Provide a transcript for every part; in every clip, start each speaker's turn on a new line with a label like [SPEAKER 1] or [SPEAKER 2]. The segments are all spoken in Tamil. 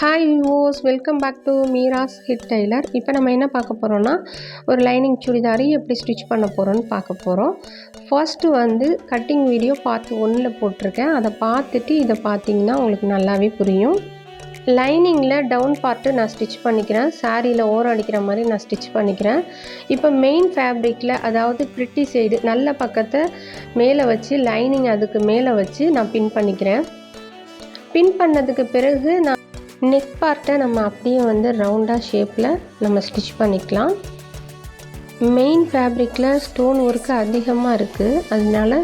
[SPEAKER 1] Hi hose welcome back to Meera's hit tailor இப்போ நம்ம என்ன பார்க்க போகிறோம்னா ஒரு லைனிங் சுடிதாரி எப்படி ஸ்டிச் பண்ண போகிறோன்னு பார்க்க போகிறோம் ஃபர்ஸ்ட்டு வந்து கட்டிங் வீடியோ பார்த்து ஒன்றில் போட்டிருக்கேன். அதை பார்த்துட்டு இதை பார்த்தீங்கன்னா உங்களுக்கு நல்லாவே புரியும். லைனிங்கில் டவுன் பார்ட்டு நான் ஸ்டிச் பண்ணிக்கிறேன். சாரியில் ஓரம் அடிக்கிற மாதிரி நான் ஸ்டிச் பண்ணிக்கிறேன். இப்போ மெயின் ஃபேப்ரிக்கில் அதாவது ப்ரிட்டி சைடு நல்ல பக்கத்தை மேலே வச்சு லைனிங் அதுக்கு மேலே வச்சு நான் பின் பண்ணிக்கிறேன். பின் பண்ணதுக்கு பிறகு நான் நெக் பார்ட்டை நம்ம அப்படியே வந்து ரவுண்டாக ஷேப்பில் நம்ம ஸ்டிச் பண்ணிக்கலாம். மெயின் ஃபேப்ரிக்கில் ஸ்டோன் ஒர்க்கு அதிகமாக இருக்குது அதனால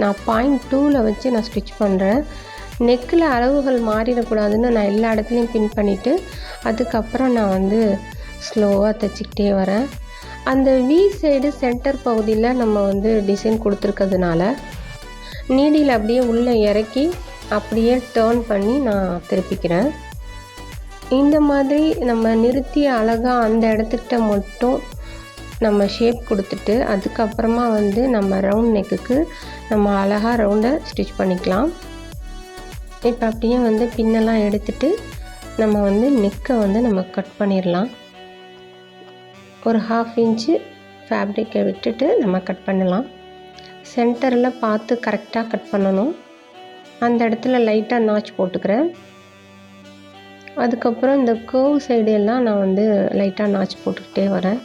[SPEAKER 1] நான் பாயிண்ட் டூவில் வச்சு நான் ஸ்டிச் பண்ணுறேன் நெக்கில் அளவுகள் மாறிடக்கூடாதுன்னு நான் எல்லா இடத்துலையும் பின் பண்ணிவிட்டு அதுக்கப்புறம் நான் வந்து ஸ்லோவாக தைச்சிக்கிட்டே வரேன். அந்த வி சைடு சென்டர் பகுதியில் நம்ம வந்து டிசைன் கொடுத்துருக்கிறதுனால நீடியில் அப்படியே உள்ளே இறக்கி அப்படியே டேர்ன் பண்ணி நான் திருப்பிக்கிறேன். இந்த மாதிரி நம்ம நிறுத்தி அழகாக அந்த இடத்துக்கிட்ட மட்டும் நம்ம ஷேப் கொடுத்துட்டு அதுக்கப்புறமா வந்து நம்ம ரவுண்ட் நெக்குக்கு நம்ம அழகாக ரவுண்டை ஸ்டிச் பண்ணிக்கலாம். இப்போ அப்படியே வந்து பின்னெல்லாம் எடுத்துட்டு நம்ம வந்து நெக்கை வந்து நம்ம கட் பண்ணிடலாம். ஒரு ஹாஃப் இன்ச்சு ஃபேப்ரிக்கை விட்டுட்டு நம்ம கட் பண்ணலாம். சென்டரில் பார்த்து கரெக்டாக கட் பண்ணணும். அந்த இடத்துல லைட்டாக நாச் போட்டுக்கிறேன். அதுக்கப்புறம் இந்த கேர்வ் சைடு எல்லாம் நான் வந்து லைட்டாக நாச் போட்டுக்கிட்டே வரேன்.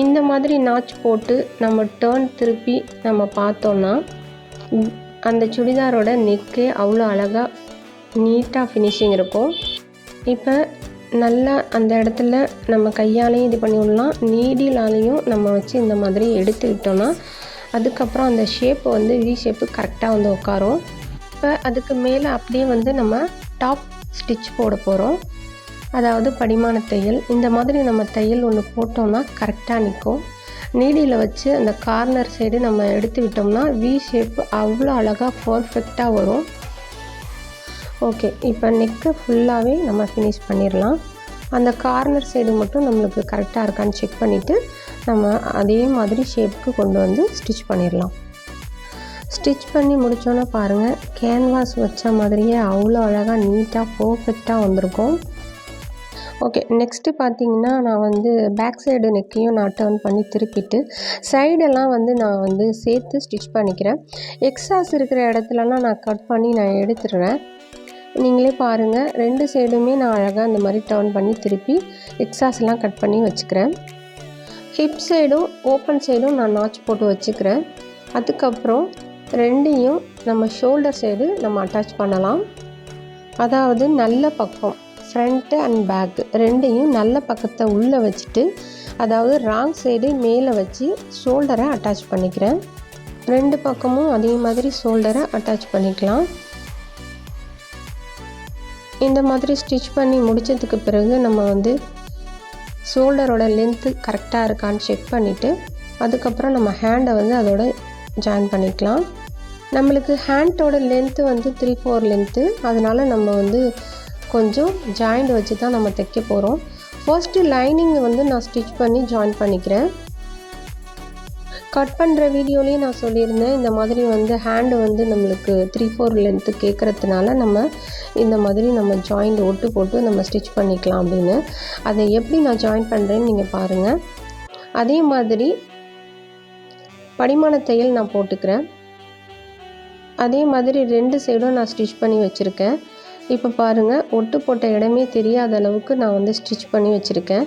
[SPEAKER 1] இந்த மாதிரி நாச் போட்டு நம்ம டேர்ன் திருப்பி நம்ம பார்த்தோன்னா அந்த சுடிதாரோட நெக்கே அவ்வளோ அழகாக நீட்டாக ஃபினிஷிங் இருக்கும். இப்போ நல்லா அந்த இடத்துல நம்ம கையாலையும் இது பண்ணி விடலாம் நீடிலாலையும் நம்ம வச்சு இந்த மாதிரி எடுத்துக்கிட்டோன்னா அதுக்கப்புறம் அந்த ஷேப்பை வந்து வி ஷேப்பு கரெக்டாக வந்து உட்காரும். இப்போ அதுக்கு மேலே அப்படியே வந்து நம்ம டாப் ஸ்டிச் போட போகிறோம். அதாவது படிமான தையல். இந்த மாதிரி நம்ம தையல் ஒன்று போட்டோம்னா கரெக்டாக நிற்கும். நீடியில் வச்சு அந்த கார்னர் சைடு நம்ம எடுத்து விட்டோம்னா வி ஷேப்பு அவ்வளோ அழகாக பர்ஃபெக்டாக வரும். ஓகே இப்போ நெக்கை ஃபுல்லாகவே நம்ம ஃபினிஷ் பண்ணிடலாம். அந்த கார்னர் சைடு மட்டும் நம்மளுக்கு கரெக்டாக இருக்கான்னு செக் பண்ணிவிட்டு நம்ம அதே மாதிரி ஷேப்புக்கு கொண்டு வந்து ஸ்டிச் பண்ணிடலாம். ஸ்டிச் பண்ணி முடித்தோன்னே பாருங்கள் கேன்வாஸ் வச்ச மாதிரியே அவ்வளோ அழகாக நீட்டாக பர்ஃபெக்டாக வந்திருக்கும். ஓகே நெக்ஸ்ட்டு பார்த்தீங்கன்னா நான் வந்து பேக் சைடு நெக்கையும் நான் டேர்ன் பண்ணி திருப்பிட்டு சைடெல்லாம் வந்து நான் வந்து சேர்த்து ஸ்டிச் பண்ணிக்கிறேன். எக்ஸாஸ் இருக்கிற இடத்துலலாம் நான் கட் பண்ணி நான் எடுத்துடுறேன். நீங்களே பாருங்கள் ரெண்டு சைடுமே நான் அழகாக இந்த மாதிரி டேர்ன் பண்ணி திருப்பி எக்ஸாஸ்லாம் கட் பண்ணி வச்சுக்கிறேன். ஹிப் சைடும் ஓப்பன் சைடும் நான் நாச் போட்டு வச்சுக்கிறேன். அதுக்கப்புறம் ரெண்டையும் நம்ம ஷோல்டர் சைடு நம்ம அட்டாச் பண்ணலாம். அதாவது நல்ல பக்கம் ஃப்ரண்ட்டு அண்ட் பேக்கு ரெண்டையும் நல்ல பக்கத்தை உள்ளே வச்சுட்டு அதாவது ராங் சைடு மேலே வச்சு ஷோல்டரை அட்டாச் பண்ணிக்கிறேன். ரெண்டு பக்கமும் அதே மாதிரி ஷோல்டரை அட்டாச் பண்ணிக்கலாம். இந்த மாதிரி ஸ்டிச் பண்ணி முடித்ததுக்கு பிறகு நம்ம வந்து ஷோல்டரோட லென்த்து கரெக்டாக இருக்கான்னு செக் பண்ணிவிட்டு அதுக்கப்புறம் நம்ம ஹேண்டை வந்து அதோட ஜாயின் பண்ணிக்கலாம். நம்மளுக்கு ஹேண்டோட லென்த்து வந்து த்ரீ ஃபோர் லென்த்து அதனால் நம்ம வந்து கொஞ்சம் ஜாயிண்ட் வச்சு தான் நம்ம தைக்க போகிறோம் ஃபர்ஸ்ட்டு லைனிங்கை வந்து நான் ஸ்டிச் பண்ணி ஜாயின் பண்ணிக்கிறேன். கட் பண்ணுற வீடியோலேயே நான் சொல்லியிருந்தேன் இந்த மாதிரி வந்து ஹேண்டு வந்து நம்மளுக்கு த்ரீ ஃபோர் லென்த்து கேட்குறதுனால நம்ம இந்த மாதிரி நம்ம ஜாயிண்ட் ஒட்டு போட்டு நம்ம ஸ்டிச் பண்ணிக்கலாம் அப்படின்னு. அதை எப்படி நான் ஜாயின் பண்ணுறேன்னு நீங்கள் பாருங்கள் அதே மாதிரி படிமான தையல் நான் போட்டுக்கிறேன். அதே மாதிரி ரெண்டு சைடும் நான் ஸ்டிச் பண்ணி வச்சுருக்கேன். இப்போ பாருங்கள் ஒட்டு போட்ட இடமே தெரியாத அளவுக்கு நான் வந்து ஸ்டிச் பண்ணி வச்சுருக்கேன்.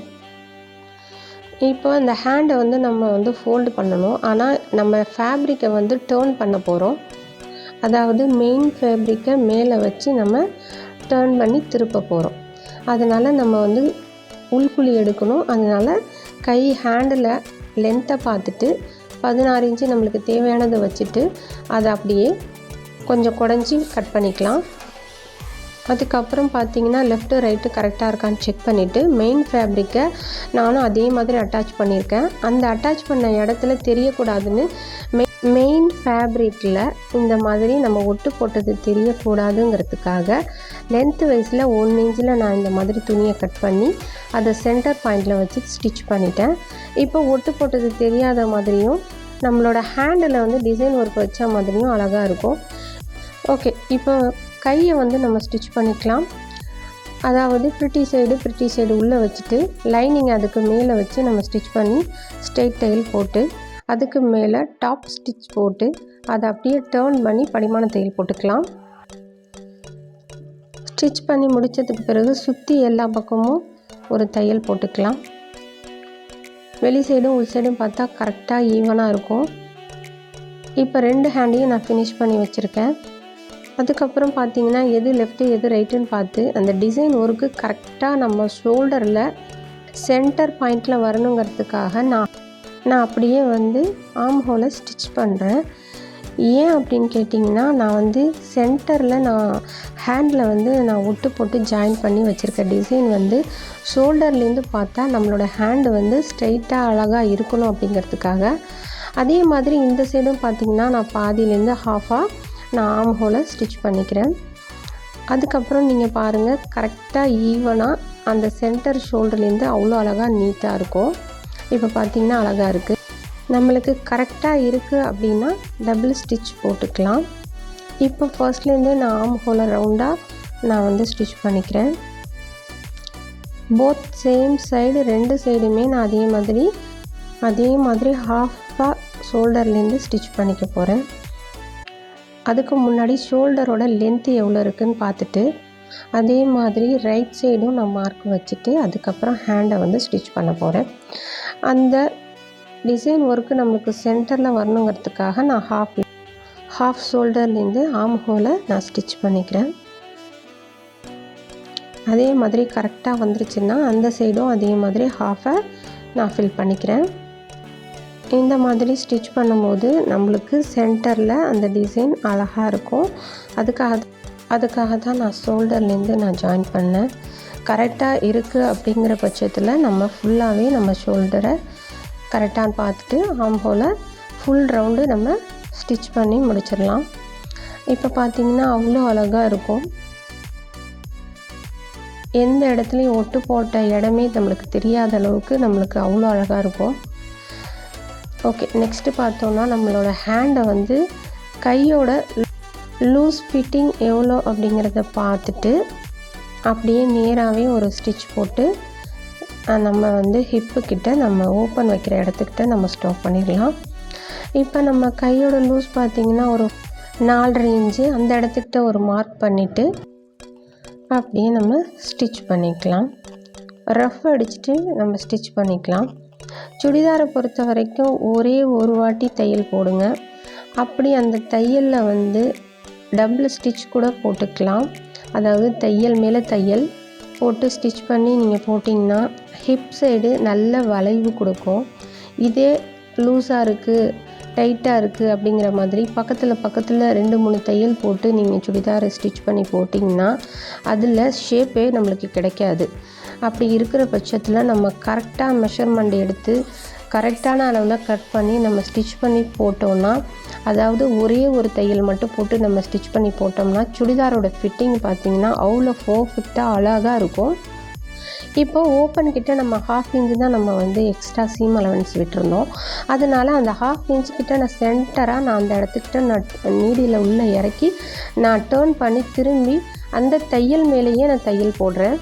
[SPEAKER 1] இப்போ இந்த ஹேண்டை வந்து நம்ம வந்து ஃபோல்டு பண்ணணும். ஆனால் நம்ம ஃபேப்ரிக்கை வந்து டேர்ன் பண்ண போகிறோம் அதாவது மெயின் ஃபேப்ரிக்கை மேலே வச்சு நம்ம டேர்ன் பண்ணி திருப்ப போகிறோம் அதனால் நம்ம வந்து உள்குழி எடுக்கணும். அதனால் கை ஹேண்டில் லென்த்தை பார்த்துட்டு பதினாறு இன்ச்சு நம்மளுக்கு தேவையானதை வச்சுட்டு அதை அப்படியே கொஞ்சம் குடஞ்சி கட் பண்ணிக்கலாம். அதுக்கப்புறம் பார்த்தீங்கன்னா லெஃப்ட்டு ரைட்டு கரெக்டாக இருக்கான்னு செக் பண்ணிவிட்டு மெயின் ஃபேப்ரிக்கை நானும் அதே மாதிரி அட்டாச் பண்ணியிருக்கேன். அந்த அட்டாச் பண்ண இடத்துல தெரியக்கூடாதுன்னு மெ மெயின் ஃபேப்ரிக்கில் இந்த மாதிரி நம்ம ஒட்டு போட்டது தெரியக்கூடாதுங்கிறதுக்காக லென்த் வைஸில் ஒன் இன்ச்சில் நான் இந்த மாதிரி துணியை கட் பண்ணி அதை சென்டர் பாயிண்டில் வச்சு ஸ்டிச் பண்ணிட்டேன். இப்போ ஒட்டு போட்டது தெரியாத மாதிரியும் நம்மளோட ஹேண்டில் வந்து டிசைன் ஒர்க் வச்ச மாதிரியும் அழகாக இருக்கும். ஓகே இப்போ கையை வந்து நம்ம ஸ்டிச் பண்ணிக்கலாம். அதாவது பிரிட்டி சைடு பிரிட்டி சைடு உள்ளே வச்சுட்டு லைனிங் அதுக்கு மேலே வச்சு நம்ம ஸ்டிச் பண்ணி ஸ்ட்ரெயிட் தையல் போட்டு அதுக்கு மேலே டாப் ஸ்டிச் போட்டு அதை அப்படியே டேர்ன் பண்ணி படிமான தையல் போட்டுக்கலாம். ஸ்டிச் பண்ணி முடித்ததுக்கு பிறகு சுற்றி எல்லா பக்கமும் ஒரு தையல் போட்டுக்கலாம். வெளி சைடும் உள் சைடும் பார்த்தா கரெக்டாக ஈவனாக இருக்கும். இப்போ ரெண்டு ஹேண்டையும் நான் ஃபினிஷ் பண்ணி வச்சுருக்கேன். அதுக்கப்புறம் பார்த்தீங்கன்னா எது லெஃப்ட்டு எது ரைட்டுன்னு பார்த்து அந்த டிசைன் ஒர்க்கு கரெக்டாக நம்ம ஷோல்டரில் சென்டர் பாயிண்டில் வரணுங்கிறதுக்காக நான் நான் அப்படியே வந்து ஆம் ஹோலை ஸ்டிச் பண்ணுறேன் ஏன் அப்படின்னு கேட்டிங்கன்னா நான் வந்து சென்டரில் நான் ஹேண்டில் வந்து நான் ஒட்டு போட்டு ஜாயின் பண்ணி வச்சுருக்க டிசைன் வந்து ஷோல்டர்லேருந்து பார்த்தா நம்மளோட ஹேண்டு வந்து ஸ்ட்ரைட்டாக அழகாக இருக்கணும் அப்படிங்கிறதுக்காக. அதே மாதிரி இந்த சைடும் பார்த்திங்கன்னா நான் பாதியிலேருந்து ஹாஃபாக நான் ஆம் ஹோலை ஸ்டிச் பண்ணிக்கிறேன். அதுக்கப்புறம் நீங்கள் பாருங்கள் கரெக்டாக ஈவனாக அந்த சென்டர் ஷோல்டர்லேருந்து அவ்வளோ அழகாக நீட்டாக இருக்கும். இப்போ பார்த்திங்கன்னா அழகாக இருக்குது நம்மளுக்கு கரெக்டாக இருக்குது அப்படின்னா டபுள் ஸ்டிச் போட்டுக்கலாம். இப்போ ஃபர்ஸ்ட்லேருந்தே நான் ஆம் ஹோலை ரவுண்டாக நான் வந்து ஸ்டிச் பண்ணிக்கிறேன். போத் சேம் சைடு ரெண்டு சைடுமே நான் அதே மாதிரி அதே மாதிரி ஹாஃபாக ஷோல்டர்லேருந்து ஸ்டிச் பண்ணிக்க போகிறேன் அதுக்கு முன்னாடி ஷோல்டரோட லென்த்து எவ்வளோ இருக்குதுன்னு பார்த்துட்டு அதே மாதிரி ரைட் சைடும் நான் மார்க் வச்சுட்டு அதுக்கப்புறம் ஹேண்டை வந்து ஸ்டிச் பண்ண போகிறேன் அந்த டிசைன் ஒர்க்கு நம்மளுக்கு சென்டரில் வரணுங்கிறதுக்காக நான் ஹாஃப் ஹாஃப் ஷோல்டர்லேருந்து ஆம் ஹோலை நான் ஸ்டிச் பண்ணிக்கிறேன். அதே மாதிரி கரெக்டாக வந்துருச்சுன்னா அந்த சைடும் அதே மாதிரி ஹாஃபை நான் ஃபில் பண்ணிக்கிறேன். இந்த மாதிரி ஸ்டிச் பண்ணும்போது நம்மளுக்கு சென்டரில் அந்த டிசைன் அழகாக இருக்கும். அதுக்காக அதுக்காக தான் நான் ஷோல்டர்லேருந்து நான் ஜாயின் பண்ணேன். கரெக்டாக இருக்குது அப்படிங்கிற பட்சத்தில் நம்ம ஃபுல்லாகவே நம்ம ஷோல்டரை கரெக்டாக பார்த்துட்டு ஆம் போல் ஃபுல் ரவுண்டு நம்ம ஸ்டிச் பண்ணி முடிச்சிடலாம். இப்போ பார்த்திங்கன்னா அவ்வளோ அழகாக இருக்கும். எந்த இடத்துலையும் ஒட்டு போட்ட இடமே நம்மளுக்கு தெரியாத அளவுக்கு நம்மளுக்கு அவ்வளோ அழகாக இருக்கும். ஓகே நெக்ஸ்ட்டு பார்த்தோன்னா நம்மளோட ஹேண்டை வந்து கையோட லூஸ் ஃபிட்டிங் எவ்வளோ அப்படிங்கிறத பார்த்துட்டு அப்படியே நேராகவே ஒரு ஸ்டிச் போட்டு நம்ம வந்து ஹிப்புக்கிட்ட நம்ம ஓப்பன் வைக்கிற இடத்துக்கிட்ட நம்ம ஸ்டாப் பண்ணிடலாம். இப்போ நம்ம கையோட லூஸ் பார்த்திங்கன்னா ஒரு நாலரை இன்ச்சு அந்த இடத்துக்கிட்ட ஒரு மார்க் பண்ணிவிட்டு அப்படியே நம்ம ஸ்டிச் பண்ணிக்கலாம். ரஃப் அடிச்சுட்டு நம்ம ஸ்டிச் பண்ணிக்கலாம். சுடிதாரை பொறுத்த வரைக்கும் ஒரே ஒரு வாட்டி தையல் போடுங்க. அப்படி அந்த தையலில் வந்து டபுள் ஸ்டிச் கூட போட்டுக்கலாம். அதாவது தையல் மேலே தையல் போட்டு ஸ்டிச் பண்ணி நீங்கள் போட்டிங்கன்னா ஹிப் சைடு நல்ல வளைவு கொடுக்கும். இதே லூஸாக இருக்குது டைட்டாக இருக்குது அப்படிங்கிற மாதிரி பக்கத்தில் பக்கத்தில் ரெண்டு மூணு தையல் போட்டு நீங்கள் சுடிதாரை ஸ்டிச் பண்ணி போட்டிங்கன்னா அதில் ஷேப்பே நம்மளுக்கு கிடைக்காது. அப்படி இருக்கிற பட்சத்தில் நம்ம கரெக்டாக மெஷர்மெண்ட் எடுத்து கரெக்டான அளவில் கட் பண்ணி நம்ம ஸ்டிச் பண்ணி போட்டோம்னா அதாவது ஒரே ஒரு தையல் மட்டும் போட்டு நம்ம ஸ்டிச் பண்ணி போட்டோம்னா சுடிதாரோட ஃபிட்டிங் பார்த்திங்கன்னா அவ்வளோ பர்ஃபெக்டாக அழகாக இருக்கும். இப்போ ஓப்பன் கிட்டே நம்ம ஹாஃப் இன்ச்சு தான் நம்ம வந்து எக்ஸ்ட்ரா சீம் அலவன்ஸ் விட்டுருந்தோம். அதனால் அந்த ஹாஃப் இன்ச் கிட்ட நான் சென்டராக நான் அந்த இடத்துக்கிட்ட நான் நீடியில் உள்ளே இறக்கி நான் டேர்ன் பண்ணி திரும்பி அந்த தையல் மேலேயே நான் தையல் போடுறேன்.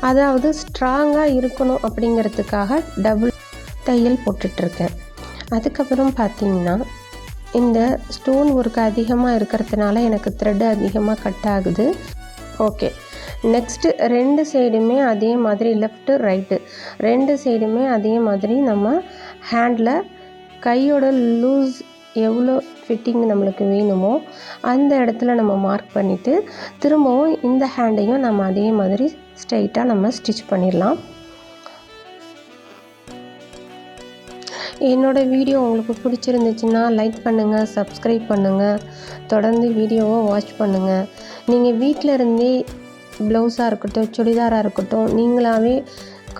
[SPEAKER 1] அதாவது ஸ்ட்ராங்காக இருக்கணும் அப்படிங்கிறதுக்காக டபுள் தையல் போட்டுட்ருக்கேன். அதுக்கப்புறம் பார்த்திங்கன்னா இந்த ஸ்டோன் ஒர்க் அதிகமாக இருக்கிறதுனால எனக்கு த்ரெட் அதிகமாக கட் ஆகுது. ஓகே நெக்ஸ்ட்டு ரெண்டு சைடுமே அதே மாதிரி லெஃப்ட்டு ரைட்டு ரெண்டு சைடுமே அதே மாதிரி நம்ம ஹேண்டில் கையோட லூஸ் எவ்வளோ ஃபிட்டிங் நம்மளுக்கு வேணுமோ அந்த இடத்துல நம்ம மார்க் பண்ணிவிட்டு திரும்பவும் இந்த ஹேண்டையும் நம்ம அதே மாதிரி ஸ்ட்ரைட்டாக நம்ம ஸ்டிச் பண்ணிடலாம். என்னோடய வீடியோ உங்களுக்கு பிடிச்சிருந்துச்சுன்னா லைக் பண்ணுங்கள் சப்ஸ்கிரைப் பண்ணுங்கள் தொடர்ந்து வீடியோவை வாட்ச் பண்ணுங்கள் நீங்கள் வீட்டில் இருந்தே ப்ளவுஸாக இருக்கட்டும் சுடிதாராக இருக்கட்டும் நீங்களாகவே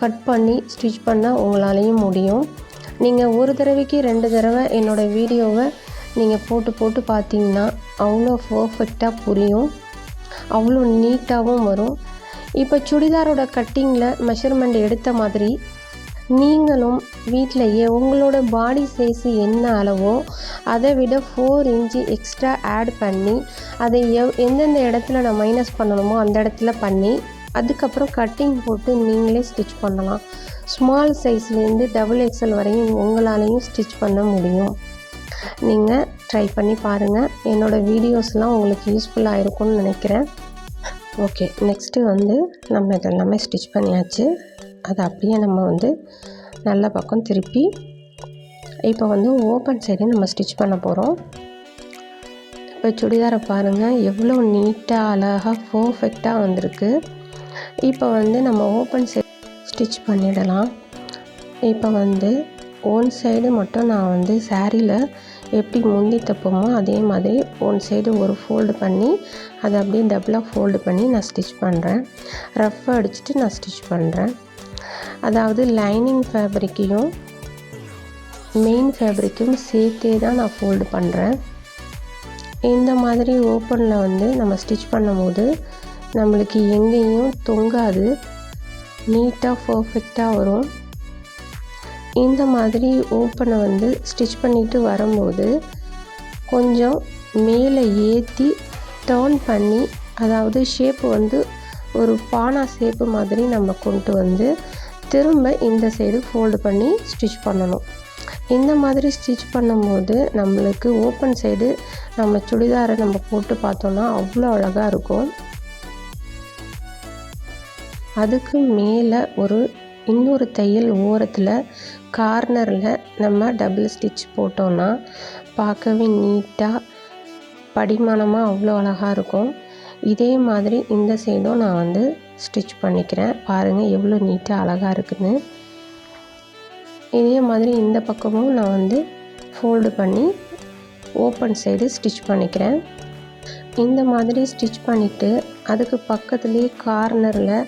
[SPEAKER 1] கட் பண்ணி ஸ்டிச் பண்ண உங்களாலேயும் முடியும். நீங்கள் ஒரு தடவைக்கு ரெண்டு தடவை என்னோடய வீடியோவை நீங்கள் போட்டு போட்டு பார்த்தீங்கன்னா அவ்வளோ பர்ஃபெக்டாக புரியும். அவ்வளோ நீட்டாகவும் வரும். இப்போ சுடிதாரோட கட்டிங்கில் மெஷர்மெண்ட் எடுத்த மாதிரி நீங்களும் வீட்டிலையே உங்களோட பாடி சைஸ் என்ன அளவோ அதை விட ஃபோர் இன்ச்சு எக்ஸ்ட்ரா ஆட் பண்ணி அதை எவ் எந்தெந்த இடத்துல நான் மைனஸ் பண்ணணுமோ அந்த இடத்துல பண்ணி அதுக்கப்புறம் கட்டிங் போட்டு நீங்களே ஸ்டிச் பண்ணலாம். ஸ்மால் சைஸ்லேருந்து டபுள் எக்ஸல் வரையும் உங்களாலையும் ஸ்டிச் பண்ண முடியும். நீங்கள் ட்ரை பண்ணி பாருங்கள் என்னோடய வீடியோஸ்லாம் உங்களுக்கு யூஸ்ஃபுல்லாக இருக்கும்னு நினைக்கிறேன். ஓகே நெக்ஸ்ட்டு வந்து நம்ம இதெல்லாமே ஸ்டிச் பண்ணியாச்சு. அதை அப்படியே நம்ம வந்து நல்ல பக்கம் திருப்பி இப்போ வந்து ஓப்பன் சைடு நம்ம ஸ்டிச் பண்ண போகிறோம் இப்போ சுடிதாரை பாருங்கள் எவ்வளோ நீட்டாக அழகாக பர்ஃபெக்டாக வந்திருக்கு. இப்போ வந்து நம்ம ஓப்பன் சைடு ஸ்டிச் பண்ணிடலாம். இப்போ வந்து ஒன் சைடு மட்டும் நான் வந்து சாரியில் எப்படி முந்தி தப்போமோ அதே மாதிரி ஒன் சைடு ஒரு ஃபோல்டு பண்ணி அதை அப்படியே டபுளாக ஃபோல்டு பண்ணி நான் ஸ்டிச் பண்ணுறேன் ரஃப் அடிச்சுட்டு நான் ஸ்டிச் பண்ணுறேன் அதாவது லைனிங் ஃபேப்ரிக்கையும் மெயின் ஃபேப்ரிக்கும் சேர்த்தே தான் நான் ஃபோல்டு பண்ணுறேன் இந்த மாதிரி ஓப்பனில் வந்து நம்ம ஸ்டிச் பண்ணும்போது நம்மளுக்கு எங்கேயும் தொங்காது. நீட்டாக பர்ஃபெக்டாக வரும். இந்த மாதிரி ஓப்பனை வந்து ஸ்டிச் பண்ணிவிட்டு வரும்போது கொஞ்சம் மேலே ஏற்றி டேர்ன் பண்ணி அதாவது ஷேப்பு வந்து ஒரு பானா ஷேப்பு மாதிரி நம்ம கொண்டு வந்து திரும்ப இந்த சைடு ஃபோல்டு பண்ணி ஸ்டிச் பண்ணணும். இந்த மாதிரி ஸ்டிச் பண்ணும்போது நம்மளுக்கு ஓப்பன் சைடு நம்ம சுடிதாரை நம்ம போட்டு பார்த்தோன்னா அவ்வளோ அழகாக இருக்கும். அதுக்கு மேலே ஒரு இன்னொரு தையல் ஓரத்தில் கார்னரில் நம்ம டபுள் ஸ்டிச் போட்டோன்னா பார்க்கவே நீட்டாக படிமானமாக அவ்வளோ அழகாக இருக்கும். இதே மாதிரி இந்த சைடும் நான் வந்து ஸ்டிச் பண்ணிக்கிறேன். பாருங்கள் எவ்வளோ நீட்டாக அழகாக இருக்குதுன்னு இதே மாதிரி இந்த பக்கமும் நான் வந்து ஃபோல்டு பண்ணி ஓப்பன் சைடு ஸ்டிச் பண்ணிக்கிறேன். இந்த மாதிரி ஸ்டிச் பண்ணிவிட்டு அதுக்கு பக்கத்துலேயே கார்னரில்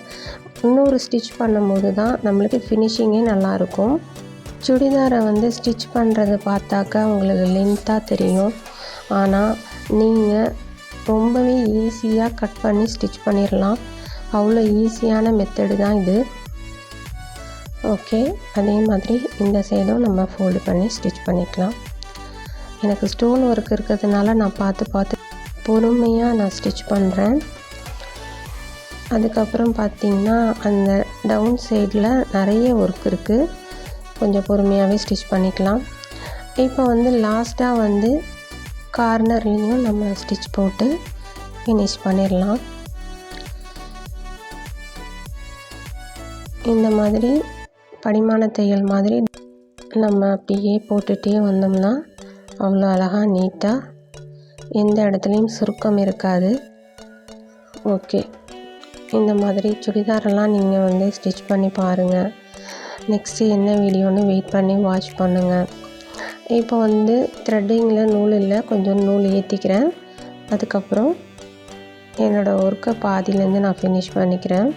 [SPEAKER 1] இன்னொரு ஸ்டிச் பண்ணும்போது தான் நம்மளுக்கு ஃபினிஷிங்கே நல்லாயிருக்கும். சுடிதாரை வந்து ஸ்டிச் பண்ணுறது பார்த்தாக்கா உங்களுக்கு லென்த்தாக தெரியும். ஆனால் நீங்கள் ரொம்பவே ஈஸியாக கட் பண்ணி ஸ்டிச் பண்ணிடலாம் அவ்வளோ ஈஸியான மெத்தடு தான் இது. ஓகே அதே மாதிரி இந்த சைடும் நம்ம ஃபோல்டு பண்ணி ஸ்டிச் பண்ணிக்கலாம். எனக்கு ஸ்டோன் ஒர்க் இருக்கிறதுனால நான் பார்த்து பார்த்து பொறுமையாக நான் ஸ்டிச் பண்ணுறேன் அதுக்கப்புறம் பார்த்திங்கன்னா அந்த டவுன் சைடில் நிறைய ஒர்க் இருக்குது கொஞ்சம் பொறுமையாகவே ஸ்டிச் பண்ணிக்கலாம். இப்போ வந்து லாஸ்ட்டாக வந்து கார்னர்லேயும் நம்ம ஸ்டிச் போட்டு ஃபினிஷ் பண்ணிடலாம் இந்த மாதிரி படிமான தையல் மாதிரி நம்ம அப்படியே போட்டுகிட்டே வந்தோம்னா அவ்வளோ அழகாக நீட்டாக எந்த இடத்துலையும் சுருக்கம் இருக்காது. ஓகே. இந்த மாதிரி சுடிதாரெல்லாம் நீங்கள் வந்து ஸ்டிச் பண்ணி பாருங்கள் நெக்ஸ்ட்டு என்ன வீடியோன்னு வெயிட் பண்ணி வாட்ச் பண்ணுங்கள் இப்போ வந்து த்ரெட்டிங்கில் நூல் இல்லை கொஞ்சம் நூல் ஏற்றிக்கிறேன் அதுக்கப்புறம் என்னோடய ஒர்க்கை பாதியிலேருந்து நான் ஃபினிஷ் பண்ணிக்கிறேன்.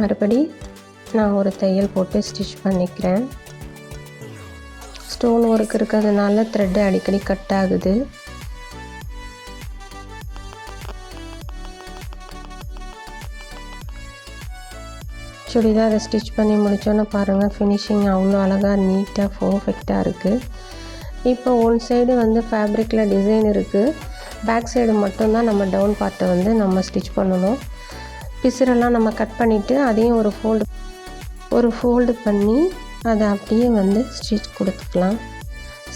[SPEAKER 1] மறுபடி நான் ஒரு தையல் போட்டு ஸ்டிச் பண்ணிக்கிறேன். ஸ்டோன் ஒர்க் இருக்கிறதுனால த்ரெட்டு அடிக்கடி கட் ஆகுது. சுடிதாரை ஸ்டிச் பண்ணி முடித்தோன்னே பாருங்கள் ஃபினிஷிங் அவ்வளோ அழகாக நீட்டாக பர்ஃபெக்டாக இருக்குது இப்போ ஒன் சைடு வந்து ஃபேப்ரிக்கில் டிசைன் இருக்குது பேக் சைடு மட்டும்தான் நம்ம டவுன் பார்ட்டை வந்து நம்ம ஸ்டிச் பண்ணணும். பிசுரெல்லாம் நம்ம கட் பண்ணிவிட்டு அதையும் ஒரு ஃபோல்டு ஒரு ஃபோல்டு பண்ணி அதை அப்படியே வந்து ஸ்டிச் கொடுத்துக்கலாம்.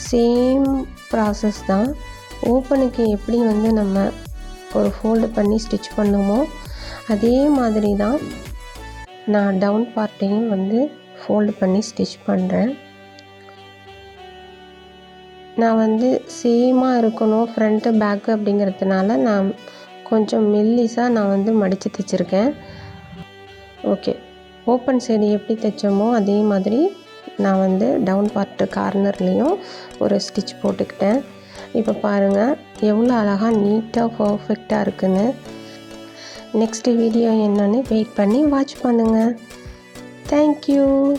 [SPEAKER 1] சேம் ப்ராசஸ் தான். ஓப்பனுக்கு எப்படி வந்து நம்ம ஒரு ஃபோல்டு பண்ணி ஸ்டிச் பண்ணுமோ அதே மாதிரி தான் நான் டவுன் பார்ட்டையும் வந்து ஃபோல்டு பண்ணி ஸ்டிச் பண்ணுறேன் நான் வந்து சேமாக இருக்கணும் ஃப்ரண்ட்டு பேக்கு அப்படிங்கிறதுனால நான் கொஞ்சம் மெல்லிஸாக நான் வந்து மடித்து தைச்சிருக்கேன். ஓகே. ஓப்பன் சைடு எப்படி தைச்சோமோ அதே மாதிரி நான் வந்து டவுன் பார்ட்டு கார்னர்லேயும் ஒரு ஸ்டிச் போட்டுக்கிட்டேன். இப்போ பாருங்கள் எவ்வளோ அழகாக நீட்டாக பர்ஃபெக்டாக இருக்குன்னு. நெக்ஸ்ட்டு வீடியோ என்னன்னு வெயிட் பண்ணி வாட்ச் பண்ணுங்கள் தேங்க்யூ